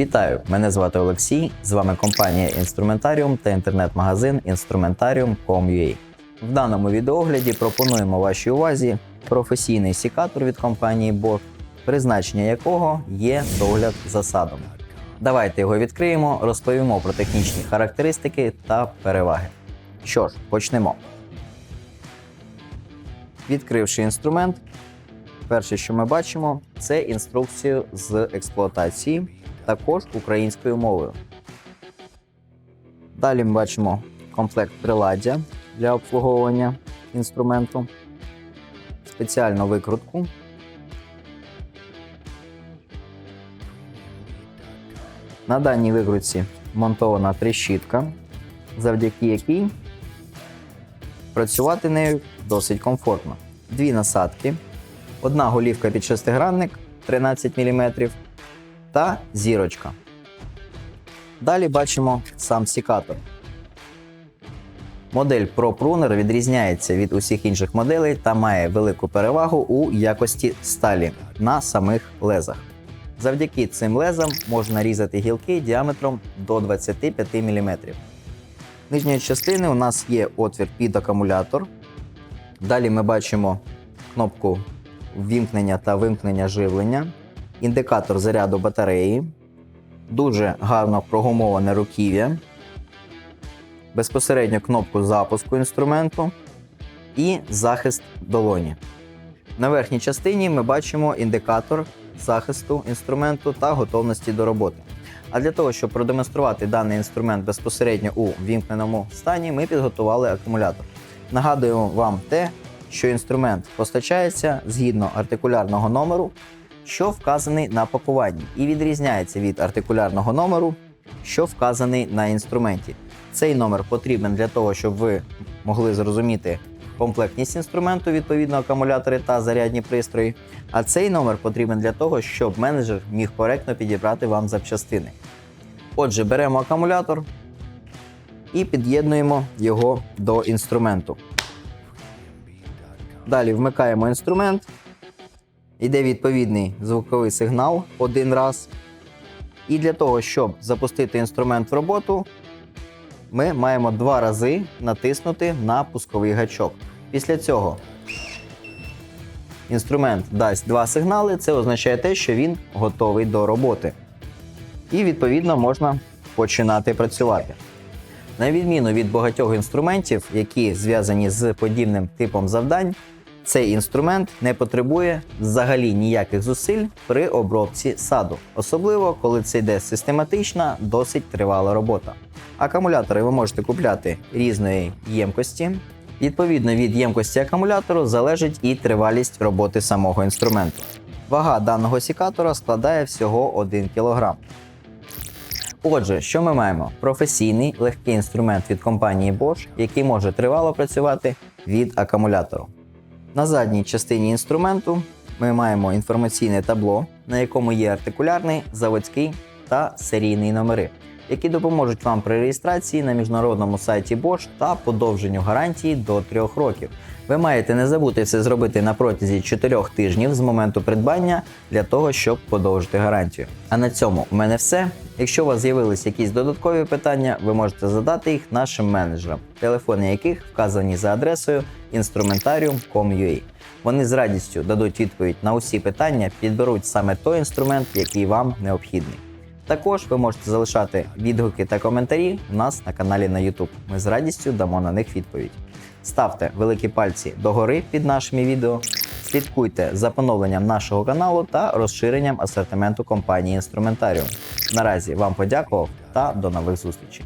Вітаю! Мене звати Олексій. З вами компанія Інструментаріум та інтернет-магазин Instrumentarium.com.ua. В даному відеогляді пропонуємо вашій увазі професійний сікатор від компанії Bosch, призначення якого є догляд за садом. Давайте його відкриємо, розповімо про технічні характеристики та переваги. Що ж, почнемо. Відкривши інструмент, перше, що ми бачимо, це інструкцію з експлуатації, також українською мовою. Далі ми бачимо комплект приладдя для обслуговування інструменту, спеціальну викрутку. На даній викрутці монтована тріщітка, завдяки якій працювати нею досить комфортно. Дві насадки, одна голівка під шестигранник 13 мм та зірочка. Далі бачимо сам сікатор. Модель Pro Pruner відрізняється від усіх інших моделей та має велику перевагу у якості сталі на самих лезах. Завдяки цим лезам можна різати гілки діаметром до 25 мм. Нижньої частини у нас є отвір під акумулятор. Далі ми бачимо кнопку ввімкнення та вимкнення живлення, індикатор заряду батареї, дуже гарно прогумоване руків'я, безпосередньо кнопку запуску інструменту і захист долоні. На верхній частині ми бачимо індикатор захисту інструменту та готовності до роботи. А для того, щоб продемонструвати даний інструмент безпосередньо у вімкненому стані, ми підготували акумулятор. Нагадуємо вам те, що інструмент постачається згідно артикулярного номеру, що вказаний на пакуванні, і відрізняється від артикулярного номеру, що вказаний на інструменті. Цей номер потрібен для того, щоб ви могли зрозуміти комплектність інструменту, відповідно акумулятори та зарядні пристрої. А цей номер потрібен для того, щоб менеджер міг коректно підібрати вам запчастини. Отже, беремо акумулятор і під'єднуємо його до інструменту. Далі вмикаємо інструмент. Йде відповідний звуковий сигнал один раз. І для того, щоб запустити інструмент в роботу, ми маємо два рази натиснути на пусковий гачок. Після цього інструмент дасть два сигнали. Це означає те, що він готовий до роботи. І відповідно можна починати працювати. На відміну від багатьох інструментів, які зв'язані з подібним типом завдань, цей інструмент не потребує взагалі ніяких зусиль при обробці саду, особливо коли це йде систематична, досить тривала робота. Акумулятори ви можете купляти різної ємкості. Відповідно від ємкості акумулятору залежить і тривалість роботи самого інструменту. Вага даного сікатора складає всього 1 кг. Отже, що ми маємо? Професійний легкий інструмент від компанії Bosch, який може тривало працювати від акумулятору. На задній частині інструменту ми маємо інформаційне табло, на якому є артикулярний, заводський та серійний номери, які допоможуть вам при реєстрації на міжнародному сайті Bosch та подовженню гарантії до 3 років. Ви маєте не забути це зробити на протязі 4 тижнів з моменту придбання для того, щоб подовжити гарантію. А на цьому в мене все. Якщо у вас з'явились якісь додаткові питання, ви можете задати їх нашим менеджерам, телефони яких вказані за адресою instrumentarium.com.ua. Вони з радістю дадуть відповідь на усі питання, підберуть саме той інструмент, який вам необхідний. Також ви можете залишати відгуки та коментарі у нас на каналі на YouTube. Ми з радістю дамо на них відповідь. Ставте великі пальці догори під нашими відео, слідкуйте за поновленням нашого каналу та розширенням асортименту компанії Інструментаріум. Наразі вам подякував та до нових зустрічей.